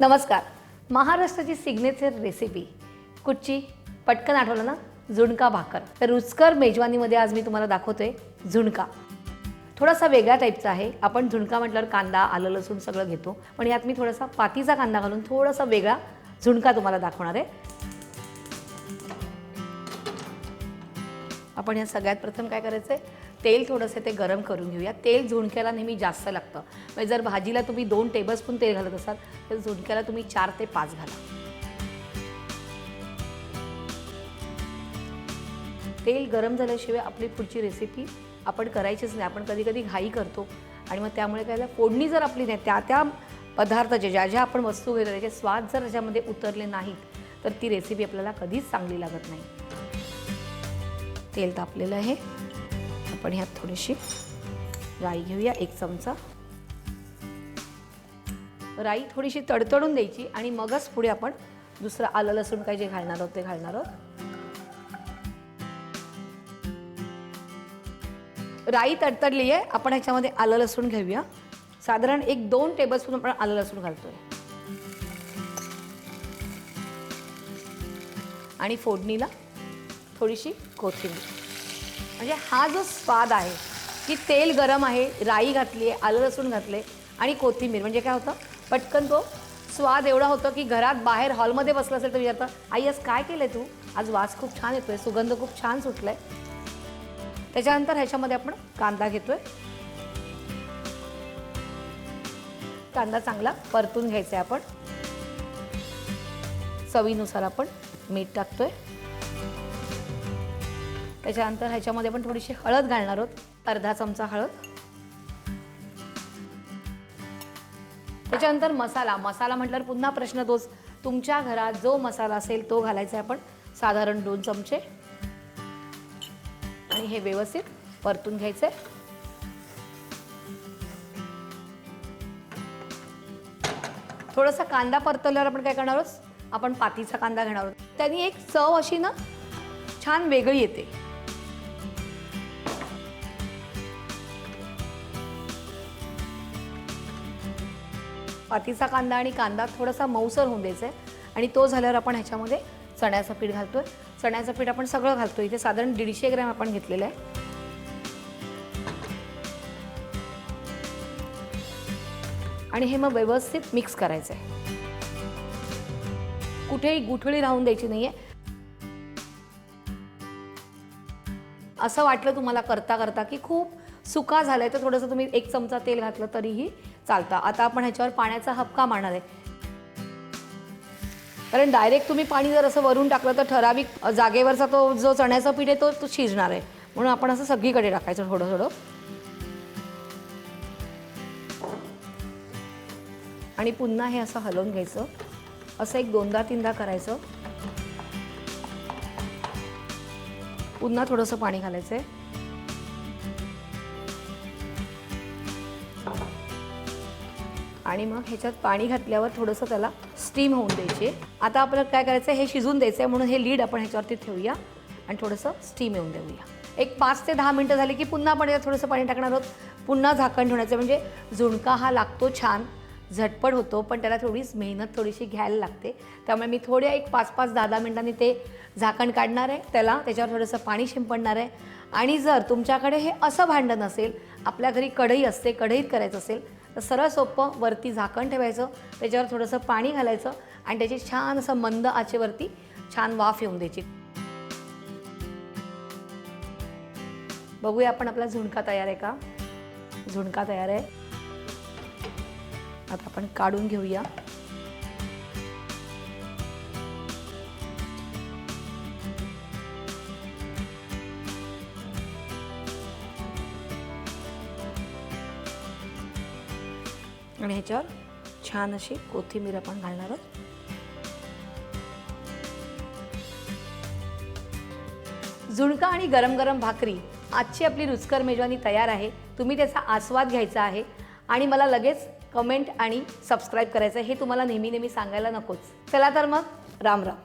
नमस्कार. महाराष्ट्राची signature recipe कुठची? पटकन आठवलं ना? झुणका भाकर. तर रुचकर मेजवानीमध्ये आज मी तुम्हाला दाखवतोय झुणका. थोडासा वेगळ्या टाईपचा आहे. आपण झुणका म्हटल्यावर कांदा आलं लसूण सगळं घेतो. पण यात मी थोडासा पातीचा कांदा घालून थोडासा वेगळा झुणका तुम्हाला दाखवणार आहे. आपण ह्या सगळ्यात प्रथम काय करायचं आहे तेल थोडंसं ते गरम करून घेऊया. तेल झुणक्याला नेहमी जास्त लागतं. म्हणजे जर भाजीला तुम्ही दोन टेबलस्पून तेल घालत असाल तर झुणक्याला तुम्ही चार ते पाच घाला. तेल गरम झाल्याशिवाय आपली पुढची रेसिपी आपण करायचीच नाही. आपण कधी कधी घाई करतो. आणि मग त्यामुळे काय झालं, फोडणी जर आपली नाही त्या त्या पदार्थाच्या ज्या ज्या आपण वस्तू घेतो त्याचे स्वाद जर त्याच्यामध्ये उतरले नाहीत तर ती रेसिपी आपल्याला कधीच चांगली लागत नाही. तेल तापलेलं आहे. आपण ह्यात थोडीशी राई घेऊया एक चमचा. राई थोडीशी तडतडून द्यायची आणि मगच पुढे आपण दुसरं आलं लसूण काय जे घालणार आहोत ते घालणार आहोत. राई तडतडली आहे आपण ह्याच्यामध्ये आलं लसूण घेऊया. साधारण एक दोन टेबलस्पून आपण आलं लसूण घालतोय. आणि फोडणीला थोडीशी कोथिंबीर. म्हणजे हा जो स्वाद आहे की तेल गरम आहे राई घातली आहे आलं लसूण घातले आणि कोथिंबीर. म्हणजे काय होतं? पटकन तो स्वाद एवढा होतो की घरात बाहेर हॉलमध्ये बसलं असेल तर विचारतं आई आज काय केलं तू? आज वास खूप छान येतोय सुगंध खूप छान सुटलाय. त्याच्यानंतर ह्याच्यामध्ये आपण कांदा घेतोय. कांदा चांगला परतून घ्यायचा आहे आपण. चवीनुसार आपण मीठ टाकतोय. त्याच्यानंतर ह्याच्यामध्ये आपण थोडीशी हळद घालणार आहोत अर्धा चमचा हळद. त्याच्यानंतर मसाला मसाला म्हटल्यावर पुन्हा प्रश्न तोच तुमच्या घरात जो मसाला असेल तो घालायचा आहे आपण साधारण दोन चमचे. आणि हे व्यवस्थित परतून घ्यायचंय. थोडासा कांदा परतवल्यावर आपण काय करणार आहोत? आपण पातीचा कांदा घेणार आहोत. त्यांनी एक चव अशी ना छान वेगळी येते. पातीचा कांदा आणि कांदा थोडासा मऊसर होऊन द्यायचा आहे. आणि तो झाल्यावर आपण ह्याच्यामध्ये चण्याचं पीठ घालतोय. चण्याचं पीठ आपण सगळं घालतो इथे साधारण दीडशे ग्रॅम आपण घेतलेलं आहे. आणि हे मग व्यवस्थित मिक्स करायचं आहे कुठेही गुठळी राहून द्यायची नाहीये. असं वाटलं तुम्हाला करता करता की खूप सुका झालाय तर थोडंसं तुम्ही एक चमचा तेल घातलं तरीही चालतं. आता आपण ह्याच्यावर पाण्याचा हपका मारणार आहे. कारण डायरेक्ट तुम्ही पाणी जर असं वरून टाकलं तर ठराविक जागेवरचा तो जो चण्याचा पीठ आहे तो तो शिजणार आहे. म्हणून आपण असं सगळीकडे टाकायचं थोडं थोडं. आणि पुन्हा हे असं हलवून घ्यायचं. असं एक दोनदा तीनदा करायचं. पुन्हा थोडंसं पाणी घालायचं आहे आणि मग ह्याच्यात पाणी घातल्यावर थोडंसं त्याला स्टीम होऊन द्यायची. आता आपल्याला काय करायचं आहे? हे शिजून द्यायचं आहे म्हणून हे लीड आपण ह्याच्यावरती ठेवूया आणि थोडंसं स्टीम येऊन देऊया. एक पाच ते दहा मिनटं झाली की पुन्हा आपण यात थोडंसं पाणी टाकणार आहोत. पुन्हा झाकण ठेवण्याचं म्हणजे झुणका हा लागतो छान झटपट होतो पण त्याला थोडीच मेहनत थोडीशी घ्यायला लागते. त्यामुळे मी थोड्या एक पाच पाच दहा दहा मिनटांनी ते झाकण काढणार आहे. त्याला त्याच्यावर थोडंसं पाणी शिंपडणार आहे. आणि जर तुमच्याकडे हे असं भांडण असेल आपल्या घरी कढई असते कढईत करायचं असेल तर सरळ सोपं वरती झाकण ठेवायचं त्याच्यावर थोडंसं पाणी घालायचं आणि त्याची छान असं मंद आचेवरती छान वाफ येऊन द्यायची. बघूया आपण आपला झुणका तयार आहे का? झुणका तयार आहे. आता आपण काढून घेऊया. आणि ह्याच्यावर छान अशी कोथिंबीर आपण घालणार आहोत. झुणका आणि गरम गरम भाकरी आजची आपली रुचकर मेजवानी तयार आहे. तुम्ही त्याचा आस्वाद घ्यायचा आहे. आणि मला लगेच कमेंट आणि सबस्क्राईब करायचं आहे हे तुम्हाला नेहमी नेहमी सांगायला नकोच. चला तर मग राम राम.